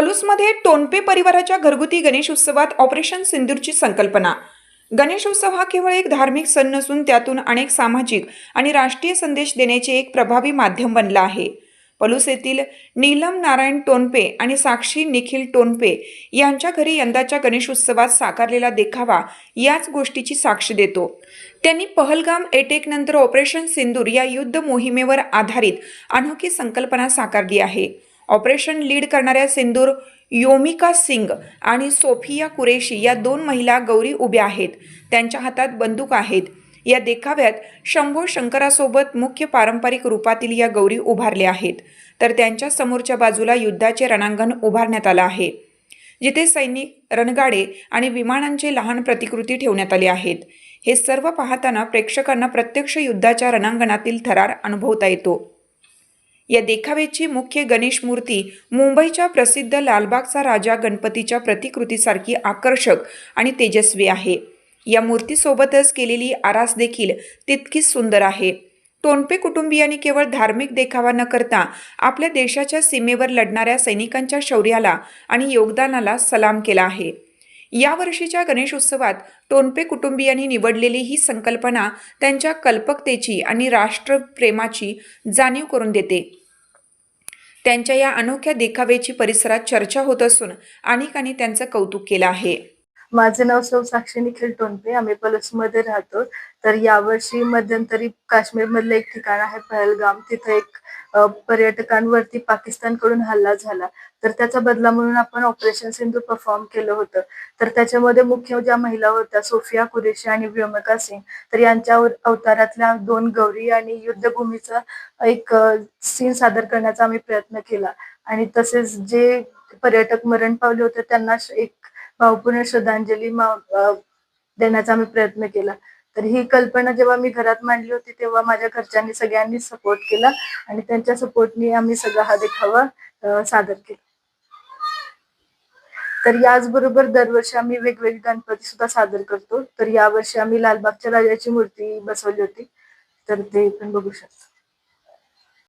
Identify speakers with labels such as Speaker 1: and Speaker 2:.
Speaker 1: पलूसमध्ये टोनपे परिवाराच्या घरगुती गणेश उत्सवात ऑपरेशन सिंदूरची संकल्पना. गणेशोत्सव हा केवळ एक धार्मिक सण नसून त्यातून अनेक सामाजिक आणि राष्ट्रीय संदेश देण्याचे एक प्रभावी माध्यम बनला आहे. पलूस येथील नीलम नारायण टोनपे आणि साक्षी निखिल टोनपे यांच्या घरी यंदाच्या गणेशोत्सवात साकारलेला देखावा याच गोष्टीची साक्ष देतो. त्यांनी पहलगाम एटेक नंतर ऑपरेशन सिंदूर या युद्ध मोहिमेवर आधारित अनोखी संकल्पना साकारली आहे. ऑपरेशन लीड करणाऱ्या सिंदूर योमिका सिंग आणि सोफिया कुरेशी या दोन महिला गौरी उभ्या आहेत. त्यांच्या हातात बंदूक आहेत. या देखाव्यात शंभो शंकरासोबत मुख्य पारंपरिक रूपातील या गौरी उभारल्या आहेत. तर त्यांच्या समोरच्या बाजूला युद्धाचे रणांगण उभारण्यात आलं आहे. जिथे सैनिक रणगाडे आणि विमानांचे लहान प्रतिकृती ठेवण्यात आले आहेत. हे सर्व पाहताना प्रेक्षकांना प्रत्यक्ष युद्धाच्या रणांगणातील थरार अनुभवता येतो. या देखाव्याची मुख्य गणेश मूर्ती मुंबईच्या प्रसिद्ध लालबागचा राजा गणपतीच्या प्रतिकृतीसारखी आकर्षक आणि तेजस्वी आहे. या मूर्तीसोबतच केलेली आरास देखील तितकीच सुंदर आहे. टोनपे कुटुंबियांनी केवळ धार्मिक देखावा न करता आपल्या देशाच्या सीमेवर लढणाऱ्या सैनिकांच्या शौर्याला आणि योगदानाला सलाम केला आहे. या वर्षीच्या गणेशोत्सवात टोनपे कुटुंबियांनी निवडलेली ही संकल्पना त्यांच्या कल्पकतेची आणि राष्ट्रप्रेमाची जाणीव करून देते. त्यांच्या या अनोख्या देखाव्याची परिसरात चर्चा होत असून अनेकांनी त्यांचं कौतुक केलं आहे.
Speaker 2: माझं नाव सौ साक्षी निखिल टोनपे आम्ही मध्ये राहतो. तर यावर्षी मध्यंतरी काश्मीर मधलं एक ठिकाण आहे पहलगाम. तिथे एक पर्यटकांवरती पाकिस्तानकडून हल्ला झाला. तर त्याचा बदला म्हणून आपण ऑपरेशन सिंधू परफॉर्म केलं होतं. तर त्याच्यामध्ये मुख्य ज्या महिला होत्या सोफिया कुरेशी आणि व्योमका सिंग तर यांच्या अवतारातल्या दोन गौरी आणि युद्धभूमीचा एक सीन सादर करण्याचा आम्ही प्रयत्न केला. आणि तसेच जे पर्यटक मरण पावले होते त्यांना एक भावपूर्ण श्रद्धांजली देण्याचा आम्ही प्रयत्न केला. तर ही कल्पना जेव्हा मी घरात मांडली होती तेव्हा माझ्या घरच्यांनी सगळ्यांनी सपोर्ट केला आणि त्यांच्या सपोर्टनी आम्ही सगळा हा देखावा सादर केला. तर याचबरोबर दरवर्षी आम्ही वेगवेगळे गणपती सुद्धा सादर करतो. तर यावर्षी आम्ही लालबागच्या राजाची मूर्ती बसवली होती. तर ते पण बघू शकतो.